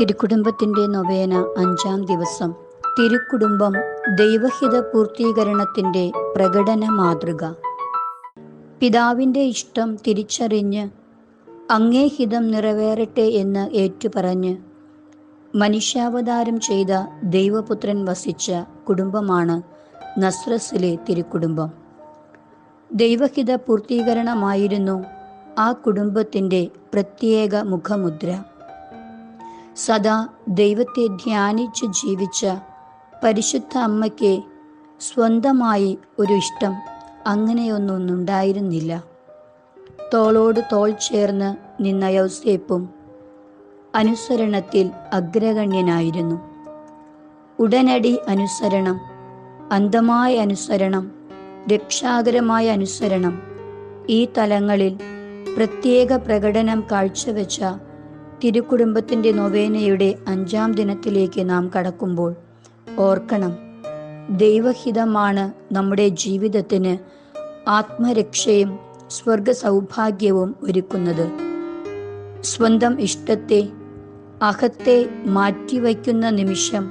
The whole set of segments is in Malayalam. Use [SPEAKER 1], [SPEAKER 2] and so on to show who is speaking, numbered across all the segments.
[SPEAKER 1] തിരുക്കുടുംബത്തിന്റെ നൊവേന അഞ്ചാം ദിവസം. തിരുക്കുടുംബം ദൈവഹിത പൂർത്തീകരണത്തിന്റെ പ്രകടന മാതൃക. പിതാവിന്റെ ഇഷ്ടം തിരിച്ചറിഞ്ഞ് അങ്ങേ ഹിതം നിറവേറട്ടെ എന്ന് ഏറ്റുപറഞ്ഞ് മനുഷ്യാവതാരം ചെയ്ത ദൈവപുത്രൻ വസിച്ച കുടുംബമാണ് നസ്രസിലെ തിരുക്കുടുംബം. ദൈവഹിത പൂർത്തീകരണമായിരുന്നു ആ കുടുംബത്തിന്റെ പ്രത്യേക മുഖമുദ്ര. സദാ ദൈവത്തെ ധ്യാനിച്ച് ജീവിച്ച പരിശുദ്ധ അമ്മയ്ക്ക് സ്വന്തമായി ഒരു ഇഷ്ടം അങ്ങനെയൊന്നൊന്നുണ്ടായിരുന്നില്ല. തോളോട് തോൾ ചേർന്ന് നിന്ന യൗസേപ്പും അനുസരണത്തിൽ അഗ്രഗണ്യനായിരുന്നു. ഉടനടി അനുസരണം അന്ധമായ അനുസരണം രക്ഷാകരമായ അനുസരണം ഈ തലങ്ങളിൽ പ്രത്യേക പ്രകടനം കാഴ്ചവെച്ച തിരുക്കുടുംബത്തിന്റെ നൊവേനയുടെ അഞ്ചാം ദിനത്തിലേക്ക് നാം കടക്കുമ്പോൾ ഓർക്കണം ദൈവഹിതമാണ് നമ്മുടെ ജീവിതത്തിന് ആത്മരക്ഷയും സ്വർഗ സൗഭാഗ്യവും ഒരുക്കുന്നത്. സ്വന്തം ഇഷ്ടത്തെ അഹത്തെ മാറ്റിവയ്ക്കുന്ന നിമിഷം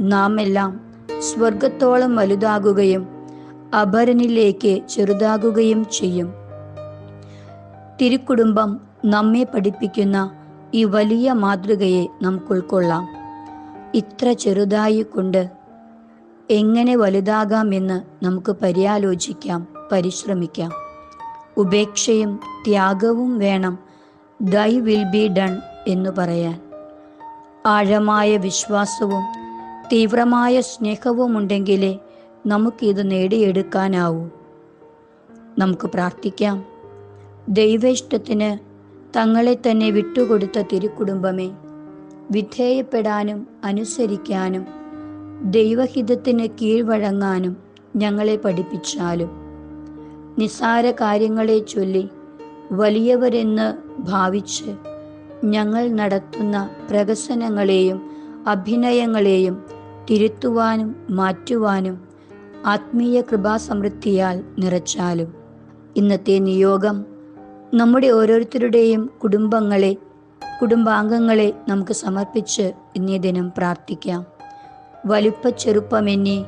[SPEAKER 1] നാം എല്ലാം സ്വർഗത്തോളം വലുതാകുകയും അപരനിലേക്ക് ചെറുതാകുകയും ചെയ്യും. തിരുക്കുടുംബം നമ്മെ പഠിപ്പിക്കുന്ന ഈ വലിയ മാതൃകയെ നമുക്ക് ഉൾക്കൊള്ളാം. ഇത്ര ചെറുതായി കൊണ്ട് എങ്ങനെ വലുതാകാമെന്ന് നമുക്ക് പര്യാലോചിക്കാം പരിശ്രമിക്കാം. ഉപേക്ഷയും ത്യാഗവും വേണം. ദൈ വിൽ ബി ഡൺ എന്ന് പറയാൻ. ആഴമായ വിശ്വാസവും തീവ്രമായ സ്നേഹവും ഉണ്ടെങ്കിലേ നമുക്കിത് നേടിയെടുക്കാനാവൂ. നമുക്ക് പ്രാർത്ഥിക്കാം. ദൈവേഷ്ടത്തിന് തങ്ങളെ തന്നെ വിട്ടുകൊടുത്ത തിരുക്കുടുംബമേ. വിധേയപ്പെടാനും അനുസരിക്കാനും ദൈവഹിതത്തിന് കീഴ്വഴങ്ങാനും ഞങ്ങളെ പഠിപ്പിച്ചാലും. നിസ്സാര കാര്യങ്ങളെ ചൊല്ലി വലിയവരെന്ന് ഭാവിച്ച് ഞങ്ങൾ നടത്തുന്ന പ്രകസനങ്ങളെയും അഭിനയങ്ങളെയും തിരുത്തുവാനും മാറ്റുവാനും ആത്മീയ കൃപാസമൃദ്ധിയാൽ നിറച്ചാലും. ഇന്നത്തെ നിയോഗം നമ്മുടെ ഓരോരുത്തരുടെയും കുടുംബങ്ങളെ കുടുംബാംഗങ്ങളെ നമുക്ക് സമർപ്പിച്ച് ഇന്നേ ദിനം പ്രാർത്ഥിക്കാം. വലുപ്പ ചെറുപ്പമെന്നെ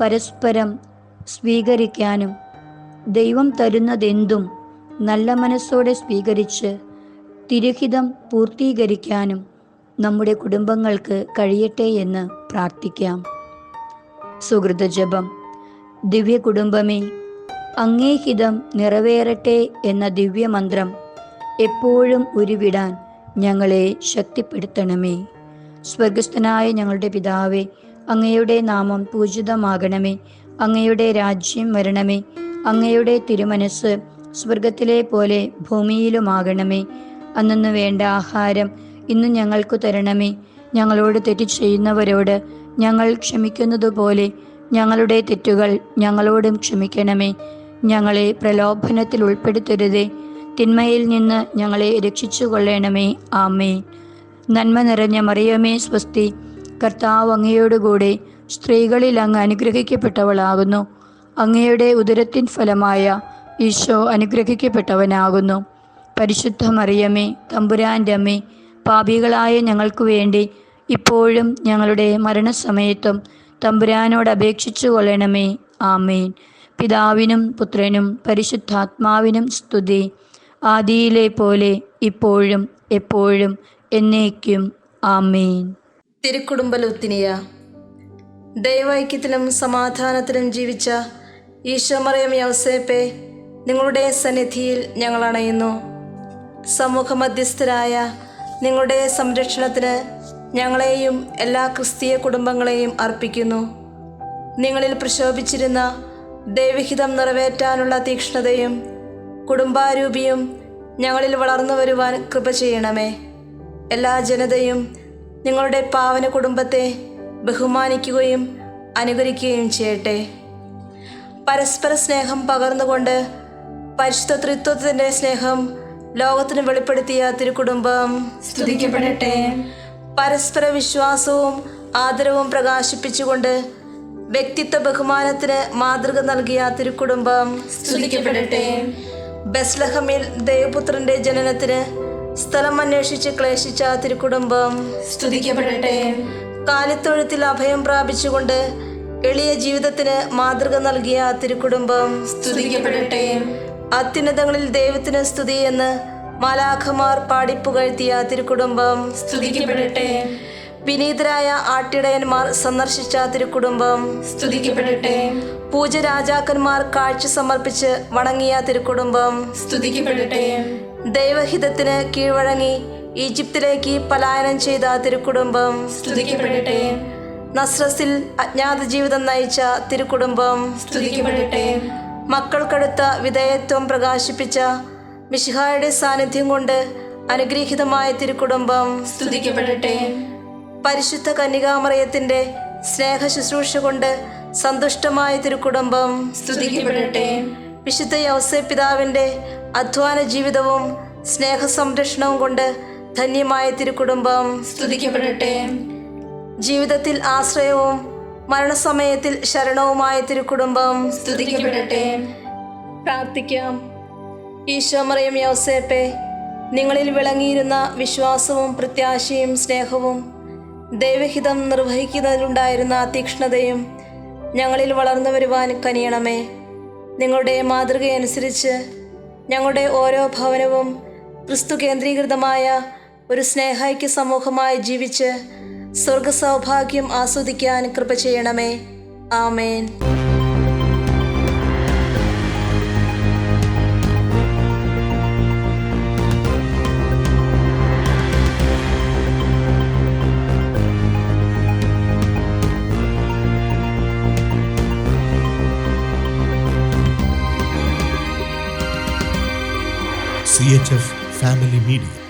[SPEAKER 1] പരസ്പരം സ്വീകരിക്കാനും ദൈവം തരുന്നതെന്തും നല്ല മനസ്സോടെ സ്വീകരിച്ച് തിരുഹിതം പൂർത്തീകരിക്കാനും നമ്മുടെ കുടുംബങ്ങൾക്ക് കഴിയട്ടെ എന്ന് പ്രാർത്ഥിക്കാം. സുഹൃത ജപം. ദിവ്യ കുടുംബമേ അങ്ങേ ഹിതം നിറവേറട്ടെ എന്ന ദിവ്യമന്ത്രം എപ്പോഴും ഉരുവിടാൻ ഞങ്ങളെ ശക്തിപ്പെടുത്തണമേ. സ്വർഗസ്ഥനായ ഞങ്ങളുടെ പിതാവേ അങ്ങയുടെ നാമം പൂജിതമാകണമേ. അങ്ങയുടെ രാജ്യം വരണമേ. അങ്ങയുടെ തിരുമനസ് സ്വർഗത്തിലെ പോലെ ഭൂമിയിലുമാകണമേ. അന്നു വേണ്ട ആഹാരം ഇന്ന് ഞങ്ങൾക്ക് തരണമേ. ഞങ്ങളോട് തെറ്റ് ചെയ്യുന്നവരോട് ഞങ്ങൾ ക്ഷമിക്കുന്നതുപോലെ ഞങ്ങളുടെ തെറ്റുകൾ ഞങ്ങളോടും ക്ഷമിക്കണമേ. ഞങ്ങളെ പ്രലോഭനത്തിൽ ഉൾപ്പെടുത്തരുതേ. തിന്മയിൽ നിന്ന് ഞങ്ങളെ രക്ഷിച്ചു കൊള്ളണമേ ആമേ നന്മ നിറഞ്ഞ മറിയമേ സ്വസ്തി. കർത്താവ് അങ്ങയോടുകൂടെ സ്ത്രീകളിൽ അങ്ങ് അനുഗ്രഹിക്കപ്പെട്ടവളാകുന്നു. അങ്ങയുടെ ഉദരത്തിൻ ഫലമായ ഈശോ അനുഗ്രഹിക്കപ്പെട്ടവനാകുന്നു. പരിശുദ്ധ മറിയമേ തമ്പുരാന്റെ അമ്മേ പാപികളായ ഞങ്ങൾക്ക് വേണ്ടി ഇപ്പോഴും ഞങ്ങളുടെ മരണസമയത്തും തമ്പുരാനോട് അപേക്ഷിച്ചു കൊള്ളണമേ ആമേൻ. പിതാവിനും പുത്രനും പരിശുദ്ധാത്മാവിനും സ്തുതി. ആദിയിലെ പോലെ ഇപ്പോഴും എപ്പോഴും എന്നേക്കും. ആമീൻ.
[SPEAKER 2] തിരുക്കുടുംബലൂത്തിനിയ ദൈവൈക്യത്തിലും സമാധാനത്തിലും ജീവിച്ച ഈശോമറിയം യൗസേപ്പെ നിങ്ങളുടെ സന്നിധിയിൽ ഞങ്ങൾ അണയുന്നു. സമൂഹ മധ്യസ്ഥരായ നിങ്ങളുടെ സംരക്ഷണത്തിന് ഞങ്ങളെയും എല്ലാ ക്രിസ്തീയ കുടുംബങ്ങളെയും അർപ്പിക്കുന്നു. നിങ്ങളിൽ പ്രശോഭിച്ചിരുന്ന ദൈവഹിതം നിറവേറ്റാനുള്ള തീക്ഷ്ണതയും കുടുംബാരൂപിയും ഞങ്ങളിൽ വളർന്നു വരുവാൻ കൃപ ചെയ്യണമേ. എല്ലാ ജനതയും നിങ്ങളുടെ പാവന കുടുംബത്തെ ബഹുമാനിക്കുകയും അനുകരിക്കുകയും ചെയ്യട്ടെ. പരസ്പര സ്നേഹം പകർന്നുകൊണ്ട് പരിശുദ്ധ ത്രിത്വത്തിന്റെ സ്നേഹം ലോകത്തിന് വെളിപ്പെടുത്തിയ തിരുകുടുംബം
[SPEAKER 3] സ്തുതിക്കപ്പെടട്ടെ.
[SPEAKER 2] പരസ്പര വിശ്വാസവും ആദരവും പ്രകാശിപ്പിച്ചുകൊണ്ട് വ്യക്തിത്വ ബഹുമാനത്തിന് മാതൃക നൽകിയ തിരുക്കുടുംബം
[SPEAKER 3] സ്തുതിക്കപ്പെടട്ടെ.
[SPEAKER 2] ബസ്ലഹമിൽ ദേവപുത്രന്റെ ജനനത്തിന് സ്ഥലം അന്വേഷിച്ച് ക്ലേശിച്ച തിരുക്കുടുംബം
[SPEAKER 3] സ്തുതിക്കപ്പെടട്ടെ.
[SPEAKER 2] കാലിത്തൊഴുത്തിൽ അഭയം പ്രാപിച്ചുകൊണ്ട് എളിയ ജീവിതത്തിന് മാതൃക നൽകിയ തിരുക്കുടുംബം
[SPEAKER 3] സ്തുതിക്കപ്പെടട്ടെ.
[SPEAKER 2] അത്യുന്നതങ്ങളിൽ ദൈവത്തിന് സ്തുതി എന്ന് മാലാഖമാർ പാടിപ്പുകഴ്ത്തിയ തിരുക്കുടുംബം
[SPEAKER 3] സ്തുതിക്കപ്പെടട്ടെ.
[SPEAKER 2] വിനീതരായ ആട്ടിടയന്മാർ സന്ദർശിച്ച തിരുക്കുടുംബം.
[SPEAKER 3] സ്തുതിക്കപ്പെടട്ടെ.
[SPEAKER 2] പൂജ രാജാക്കന്മാർ കാഴ്ച സമർപ്പിച്ച് വണങ്ങിയ തിരുക്കുടുംബം.
[SPEAKER 3] സ്തുതിക്കപ്പെടട്ടെ.
[SPEAKER 2] ദൈവഹിതത്തിന് കീഴ്വഴങ്ങി ഈജിപ്തിലേക്ക് പലായനം ചെയ്ത തിരുക്കുടുംബം.
[SPEAKER 3] സ്തുതിക്കപ്പെടട്ടെ.
[SPEAKER 2] നസ്രസിൽ അജ്ഞാത ജീവിതം നയിച്ച തിരുക്കുടുംബം.
[SPEAKER 3] സ്തുതിക്കപ്പെടട്ടെ.
[SPEAKER 2] മക്കൾക്കടുത്ത വിധേയത്വം പ്രകാശിപ്പിച്ച മിഷിഹായുടെ സാന്നിധ്യം കൊണ്ട് അനുഗ്രഹീതമായ തിരുക്കുടുംബം.
[SPEAKER 3] സ്തുതിക്കപ്പെടട്ടെ.
[SPEAKER 2] പരിശുദ്ധ കന്യകാമറയത്തിന്റെ സ്നേഹ ശുശ്രൂഷ കൊണ്ട് സന്തുഷ്ടമായ തിരുക്കുടുംബം
[SPEAKER 3] സ്തുതിക്കപ്പെടട്ടെ.
[SPEAKER 2] വിശുദ്ധ യൗസേ പിതാവിന്റെ അധ്വാന ജീവിതവും സ്നേഹ സംരക്ഷണവും കൊണ്ട് ധന്യമായ തിരുക്കുടുംബം
[SPEAKER 3] സ്തുതിക്കപ്പെടട്ടെ.
[SPEAKER 2] ജീവിതത്തിൽ ആശ്രയവും മരണസമയത്തിൽ ശരണവുമായ തിരുക്കുടുംബം
[SPEAKER 3] സ്തുതിക്കപ്പെടട്ടെ.
[SPEAKER 2] പ്രാർത്ഥിക്കാം. ഈശോമറിയം യൗസേപ്പെ നിങ്ങളിൽ വിളങ്ങിയിരുന്ന വിശ്വാസവും പ്രത്യാശയും സ്നേഹവും ദൈവഹിതം നിർവഹിക്കുന്നതിലുണ്ടായിരുന്ന തീക്ഷ്ണതയും ഞങ്ങളിൽ വളർന്നു വരുവാൻ കനിയണമേ. നിങ്ങളുടെ മാതൃകയനുസരിച്ച് ഞങ്ങളുടെ ഓരോ ഭവനവും ക്രിസ്തു കേന്ദ്രീകൃതമായ ഒരു സ്നേഹൈക്യ സമൂഹമായി ജീവിച്ച് സ്വർഗസൗഭാഗ്യം ആസ്വദിക്കാൻ കൃപ ചെയ്യണമേ. ആമേൻ.
[SPEAKER 4] CHF Family Media.